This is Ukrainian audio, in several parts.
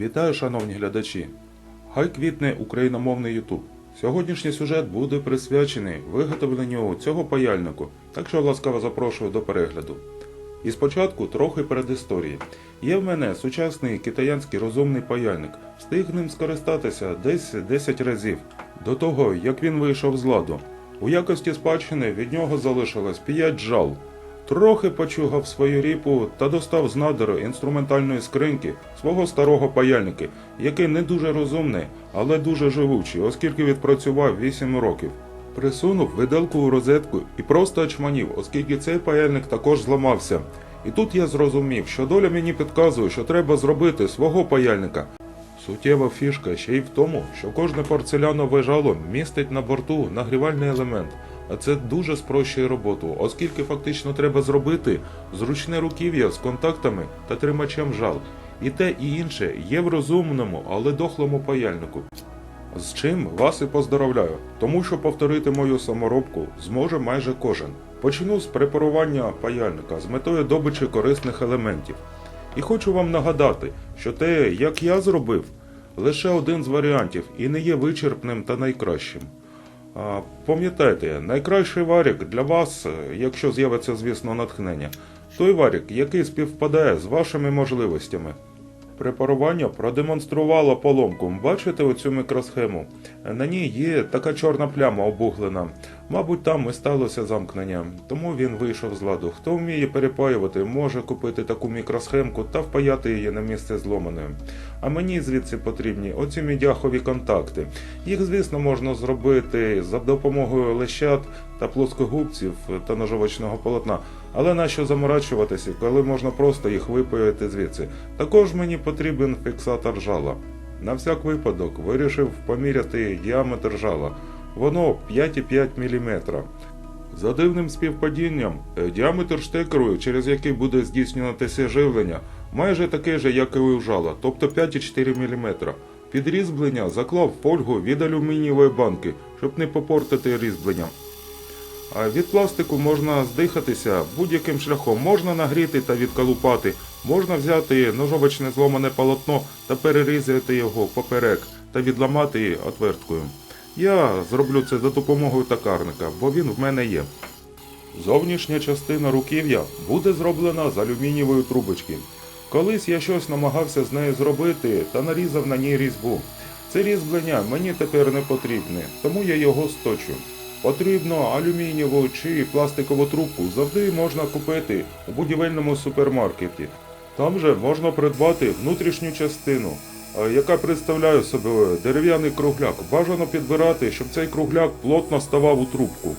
Вітаю, шановні глядачі! Хай квітне україномовний Ютуб. Сьогоднішній сюжет буде присвячений виготовленню цього паяльнику, так що ласкаво запрошую до перегляду. І спочатку трохи передісторії. Є в мене сучасний китаянський розумний паяльник. Встиг ним скористатися десь 10 разів до того, як він вийшов з ладу. У якості спадщини від нього залишилось 5 жал. Трохи почугав свою ріпу та достав з надеру інструментальної скриньки свого старого паяльника, який не дуже розумний, але дуже живучий, оскільки відпрацював 8 років. Присунув виделку у розетку і просто очманів, оскільки цей паяльник також зламався. І тут я зрозумів, що доля мені підказує, що треба зробити свого паяльника. Суттєва фішка ще й в тому, що кожне порцелянове жало містить на борту нагрівальний елемент, це дуже спрощує роботу, оскільки фактично треба зробити зручне руків'я з контактами та тримачем жал. І те і інше є в розумному, але дохлому паяльнику. З чим вас і поздоровляю, тому що повторити мою саморобку зможе майже кожен. Почну з препарування паяльника з метою добичі корисних елементів. І хочу вам нагадати, що те, як я зробив, лише один з варіантів і не є вичерпним та найкращим. Пам'ятайте, найкращий варік для вас, е, якщо з'явиться, звісно, натхнення, той варік, який співпадає з вашими можливостями. Препарування продемонструвало поломку. Бачите оцю мікросхему? На ній є така чорна пляма обуглена. Мабуть, там і сталося замкнення, тому він вийшов з ладу. Хто вміє перепаювати, може купити таку мікросхемку та впаяти її на місце зломаною. А мені звідси потрібні оці мідяхові контакти. Їх, звісно, можна зробити за допомогою лещат та плоскогубців та ножовочного полотна. Але нащо заморачуватися, коли можна просто їх випаяти звідси? Також мені потрібен фіксатор жала. На всяк випадок вирішив поміряти діаметр жала. Воно 5,5 мм. За дивним співпадінням, е, діаметр штекеру, через який буде здійснюватися живлення, майже такий же, як і у жала, тобто 5,4 мм. Під різьблення заклав фольгу від алюмінієвої банки, щоб не попортити різьблення. Від пластику можна здихатися будь-яким шляхом. Можна нагріти та відкалупати, можна взяти ножовочне зломане полотно та перерізати його поперек та відламати отверткою. Я зроблю це за допомогою токарника, бо він в мене є. Зовнішня частина руків'я буде зроблена з алюмінієвої трубочки. Колись я щось намагався з нею зробити та нарізав на ній різьбу. Це різьблення мені тепер не потрібне, тому я його сточу. Потрібно алюмінієву чи пластикову трубку завжди можна купити у будівельному супермаркеті. Там же можна придбати внутрішню частину, е, яка представляє собою дерев'яний кругляк. Бажано підбирати, щоб цей кругляк плотно ставав у трубку.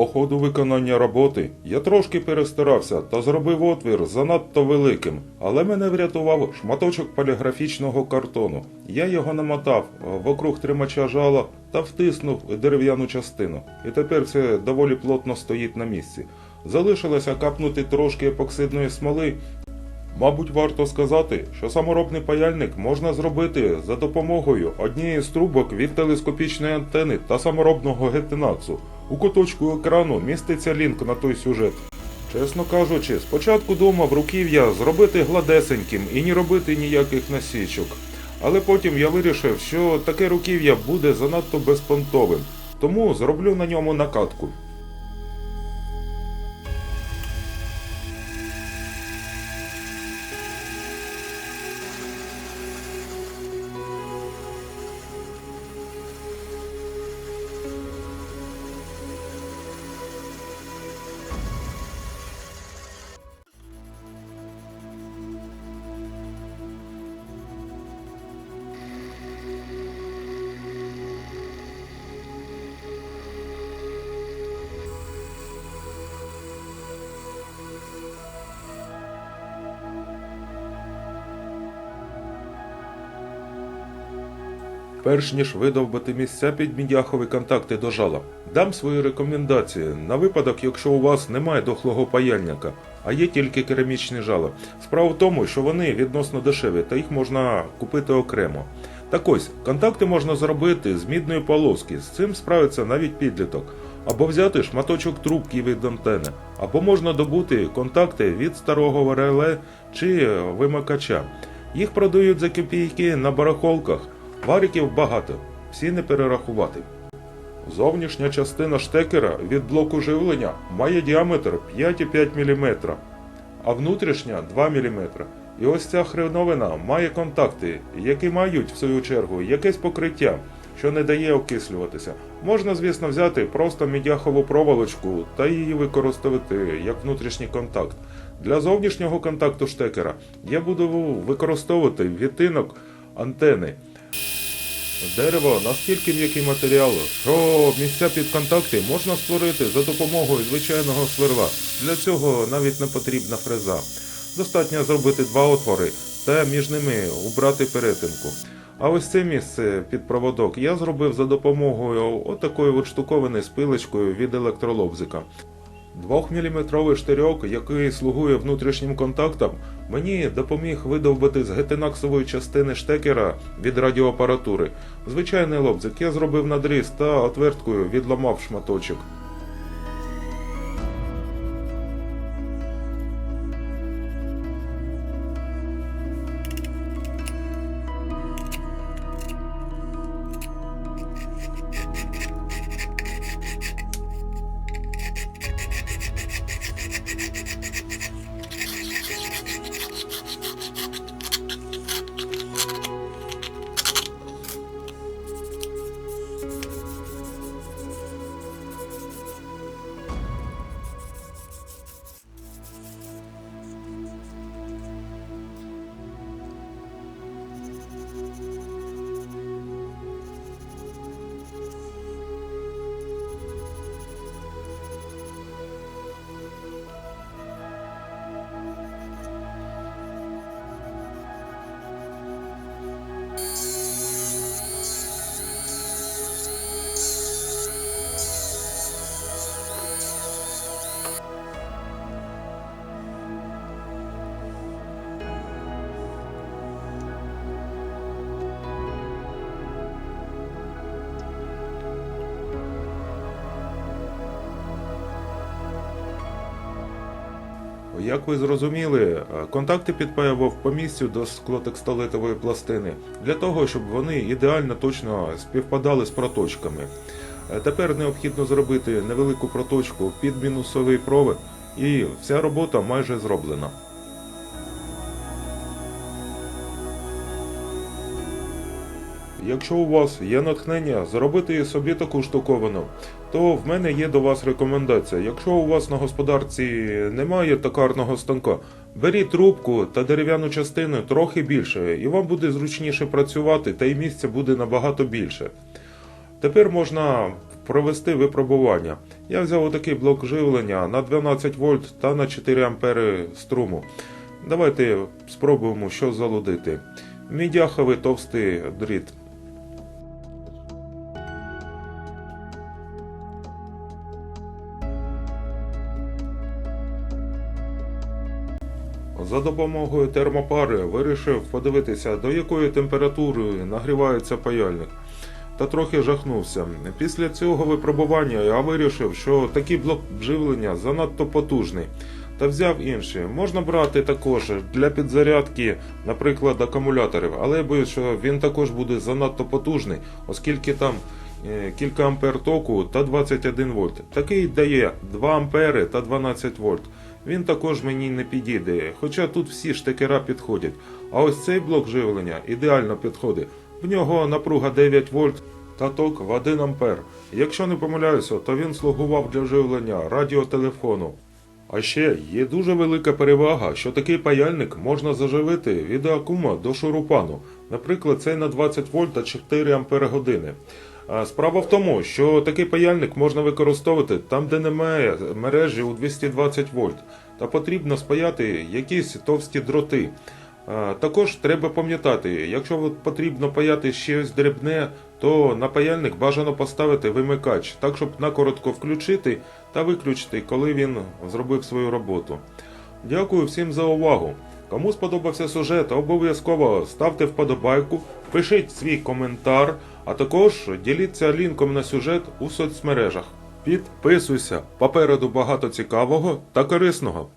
По ходу виконання роботи я трошки перестарався та зробив отвір занадто великим, але мене врятував шматочок поліграфічного картону. Я його намотав вокруг тримача жала та втиснув дерев'яну частину. І тепер це доволі плотно стоїть на місці. Залишилося капнути трошки епоксидної смоли Мабуть, варто сказати, що саморобний паяльник можна зробити за допомогою однієї з трубок від телескопічної антени та саморобного гетинацу. У куточку екрану міститься лінк на той сюжет. Чесно кажучи, спочатку думав руків'я зробити гладесеньким і не робити ніяких насічок. Але потім я вирішив, що таке руків'я буде занадто безпонтовим, тому зроблю на ньому накатку. Перш ніж видовбити місця під мідяхові контакти до жала, дам свої рекомендації на випадок, якщо у вас немає дохлого паяльника, а є тільки керамічні жала. Справа в тому, що вони відносно дешеві, та їх можна купити окремо. Так ось, контакти можна зробити з мідної полоски, з цим справиться навіть підліток. Або взяти шматочок трубки від антени, або можна добути контакти від старого реле чи вимикача. Їх продають за копійки на барахолках. Вариків багато, всі не перерахувати. Зовнішня частина штекера від блоку живлення має діаметр 5,5 мм, а внутрішня 2 мм. І ось ця хреновина має контакти, які мають, в свою чергу, якесь покриття, що не дає окислюватися. Можна, звісно, взяти просто мідяхову проволочку та її використовувати як внутрішній контакт. Для зовнішнього контакту штекера я буду використовувати відтинок антени. Дерево настільки м'який матеріал, що місця під контакти можна створити за допомогою звичайного сверла. Для цього навіть не потрібна фреза. Достатньо зробити два отвори та між ними убрати перетинку. А ось це місце під проводок я зробив за допомогою отакої от штуковини з пилочкою від електролобзика. Двохміліметровий штирьок, який слугує внутрішнім контактом, мені допоміг видовбити з гетинаксової частини штекера від радіоапаратури. Звичайний лобзик я зробив надріз та отверткою відламав шматочок. Як ви зрозуміли, е, контакти підпаював по місцю до склотекстолитової пластини для того, щоб вони ідеально точно співпадали з проточками. Е, Тепер необхідно зробити невелику проточку під мінусовий провід, і вся робота майже зроблена. Якщо у вас є натхнення зробити собі таку штуковину, то в мене є до вас рекомендація. Якщо у вас на господарці немає токарного станка, беріть трубку та дерев'яну частину трохи більше, і вам буде зручніше працювати, та й місця буде набагато більше. Тепер можна провести випробування. Я взяв отакий блок живлення на 12 вольт та на 4 ампери струму. Давайте спробуємо, що залудити. Мідяховий товстий дріт. За допомогою термопари вирішив подивитися, до якої температури нагрівається паяльник. Та трохи жахнувся. Після цього випробування я вирішив, що такий блок живлення занадто потужний. Та взяв інший. Можна брати також для підзарядки, наприклад, акумуляторів, але я боюсь, що він також буде занадто потужний, оскільки там е, кілька ампер току та 21 вольт. Такий дає 2 ампери та 12 вольт. Він також мені не підійде, хоча тут всі штекера підходять. А ось цей блок живлення ідеально підходить. В нього напруга 9 вольт та ток в 1 ампер. Якщо не помиляюся, то він слугував для живлення радіотелефону. А ще є дуже велика перевага, що такий паяльник можна заживити від акума до шурупану. Наприклад, цей на 20 вольт та 4 ампери години. Справа в тому, що такий паяльник можна використовувати там, де немає мережі у 220 вольт, та потрібно спаяти якісь товсті дроти. Також треба пам'ятати, якщо потрібно паяти щось дрібне, то на паяльник бажано поставити вимикач, так щоб накоротко включити та виключити, коли він зробив свою роботу. Дякую всім за увагу. Кому сподобався сюжет, обов'язково ставте вподобайку, пишіть свій коментар, а також діліться лінком на сюжет у соцмережах. Підписуйся, попереду багато цікавого та корисного.